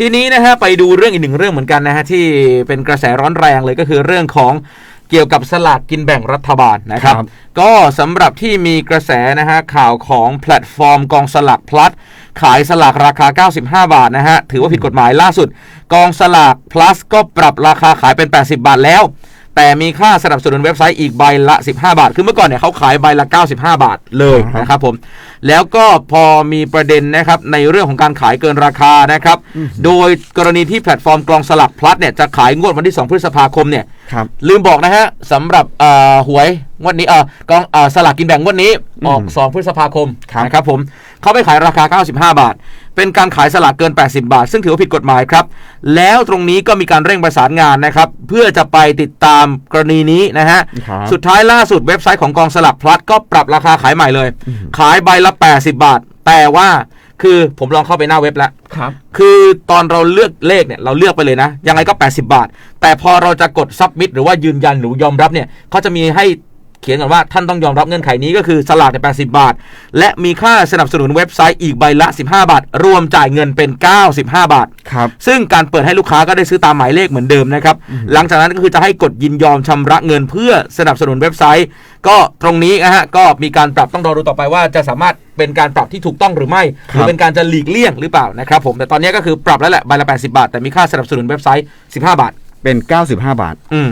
ทีนี้นะฮะไปดูเรื่องอีกหนึ่งเรื่องเหมือนกันนะฮะที่เป็นกระแสร้อนแรงเลยก็คือเรื่องของเกี่ยวกับสลากกินแบ่งรัฐบาลนะครับครับก็สำหรับที่มีกระแสนะฮะข่าวของแพลตฟอร์มกองสลากพลัสขายสลากราคา 95 บาทนะฮะถือว่าผิดกฎหมายล่าสุด กองสลาก plus ก็ปรับราคาขายเป็น 80 บาทแล้ว แต่มีค่าสนับสนุนเว็บไซต์อีกใบละ 15 บาท คือเมื่อก่อนเนี่ยเขาขายใบละ 95 บาทเลยอ่าฮะนะครับผม แล้วก็พอมีประเด็นนะครับในเรื่องของการขายเกินราคานะครับ โดยกรณีที่แพลตฟอร์มกองสลักพลัสเนี่ยจะขายงวดวันที่ 2 พฤษภาคมเนี่ย ครับลืมบอกนะฮะสำหรับเอ่อหวยงวดนี้เอ่อกองเอ่อสลากกินแบ่งงวดนี้ออกอืม2พฤษภาคมครับ นะครับผมเขาไปขายราคา 95 บาท เป็นการขายสลากเกิน 80 บาท ซึ่งถือว่าผิดกฎหมายครับ แล้วตรงนี้ก็มีการเร่งประสานงานนะครับ เพื่อจะไปติดตามกรณีนี้นะฮะ ครับ สุดท้ายล่าสุดเว็บไซต์ของกองสลักพลัสก็ปรับราคาขายใหม่เลย ขายใบละ 80 บาท แต่ว่า คือผมลองเข้าไปหน้าเว็บแล้ว ครับ คือตอนเราเลือกเลขเนี่ยเราเลือกไปเลยนะ ยังไงก็ 80 บาท แต่พอเราจะกด submit หรือว่ายืนยันหรือยอมรับเนี่ยเขาจะมีให้เขียนก่อนว่าท่านต้องยอมรับเงื่อนไขนี้ก็คือสลากเนี่ย80 บาท และมีค่าสนับสนุนเว็บไซต์อีกใบละ 15 บาท รวมจ่ายเงินเป็น 95 บาท ครับ ซึ่งการเปิดให้ลูกค้าก็ได้ซื้อตามหมายเลขเหมือนเดิมนะครับ หลังจากนั้นก็คือจะให้กดยินยอมชำระเงินเพื่อสนับสนุนเว็บไซต์ ก็ตรงนี้นะฮะก็มีการปรับต้องรอดูต่อไปว่าจะสามารถเป็นการปรับที่ถูกต้องหรือไม่ หรือเป็นการจะหลีกเลี่ยงหรือเปล่านะครับผมแต่ตอนนี้ก็คือปรับแล้วแหละใบละ 80 บาท แต่มีค่าสนับสนุนเว็บไซต์ 15 บาทเป็น 95 บาทอืม